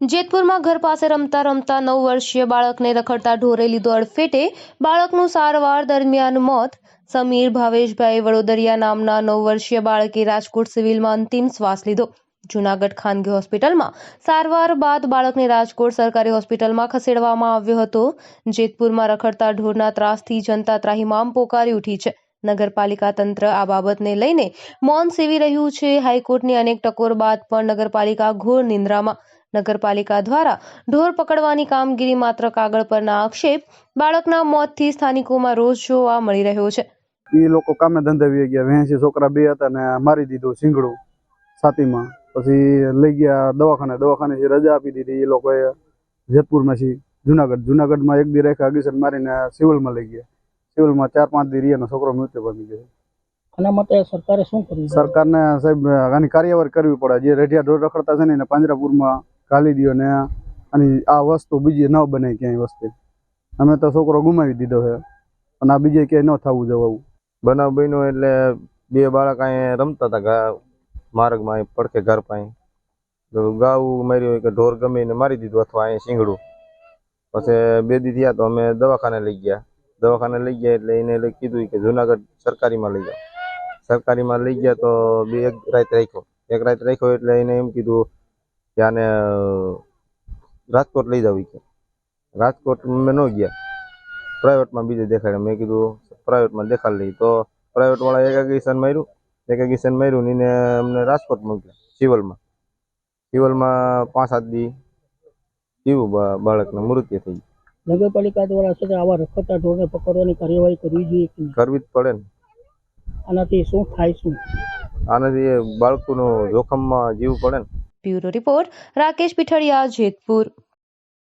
જેતપુરમાં ઘર પાસે રમતા રમતા નવ વર્ષીય બાળકને રખડતા ઢોરે લીધો અડફેટે. બાળકનું સારવાર દરમિયાન મોત. સમીર ભાવેશભાઈ વડોદરિયા નામના નવ વર્ષીય બાળકે રાજકોટ સિવિલમાં અંતિમ શ્વાસ લીધો. જૂનાગઢ ખાનગી હોસ્પિટલમાં સારવાર બાદ બાળકને રાજકોટ સરકારી હોસ્પિટલમાં ખસેડવામાં આવ્યો હતો. જેતપુરમાં રખડતા ઢોરના ત્રાસથી જનતા ત્રાહિમામ પોકારી ઉઠી છે. નગરપાલિકા તંત્ર આ બાબતને લઈને મૌન સેવી રહ્યું છે. હાઈકોર્ટની અનેક ટકોર બાદ પણ નગરપાલિકા ઘોર નિંદ્રામાં નગરપાલિકા દ્વારા ઢોર પકડવાની કામગીરી માત્ર કાગળ પરના આક્ષેપ બાળકના મોતથી સ્થાનિકોમાં રોષ જોવા મળી રહ્યો છે. એ લોકો કામે ધંધે વી ગયા. વેસી છોકરા બે હતા ને મારી દીધું સિંગડું છાતીમાં. પછી લઈ ગયા દવાખાને. દવાખાને રજા આપી દીધી. એ લોકોએ જેતપુરમાં છે જુનાગઢ. જુનાગઢમાં એક દી રેખા અગીસન મારીને સિવિલમાં લઈ ગયા. સિવિલમાં ચાર પાંચ દી રહ્યા છોકરો મૃત્યુ પામી ગયો. આના માટે સરકારે શું કર્યું? સરકારને સાહેબ આની કાર્યવાહી કરવી પડે. જે રેઢિયા ઢોર રખડતા છે ને એને પાંજરાપુરમાં ઘાલી દો ને આની આ વસ્તુ બીજી ન બને ક્યાંય વસ્તુ. અમે તો છોકરો ગુમાવી દીધો છે. અને આ બીજે ક્યાંય ન થવું જવું બનાવ બન્યો એટલે બે બાળક અહીંયા રમતા હતા માર્ગમાં પડખે ઘર પાસે ગાઉ માર્યું કે ઢોર ગમે એને મારી દીધું અથવા અહીંયા શીંગડું. પછી બે દી થયા તો અમે દવાખાને લઈ ગયા. દવાખાને લઈ ગયા એટલે એને કીધું કે જુનાગઢ સરકારીમાં લઈ જાઓ. સરકારીમાં લઈ ગયા તો બે એક રાત રાખ્યો. એક રાત રાખ્યો એટલે એને એમ કીધું કે આને રાજકોટ લઈ જાવ કે. રાજકોટ અમે ન ગયા. પ્રાઇવેટમાં બીજે દેખાડે. મેં કીધું પ્રાઇવેટમાં દેખાડી લઈ. તો પ્રાઇવેટ વાળા એકાગીસન માર્યું. એકાગીશન માર્યું ને અમને રાજકોટ મોકલ્યા સિવલમાં સિવલમાં પાંચ સાત દી જીવું બાળકને મૃત્યુ થઈ ગયું. નગરપાલિકા દ્વારા છે આવા રખડતા ઢોરને પકડવાની કાર્યવાહી કરવી જોઈએ કરવી જ પડે ને. આનાથી શું થાય શું? આનાથી બાળકોનું જોખમમાં જીવવું પડે ને. Bureau report Rakesh Pithadiya Jetpur.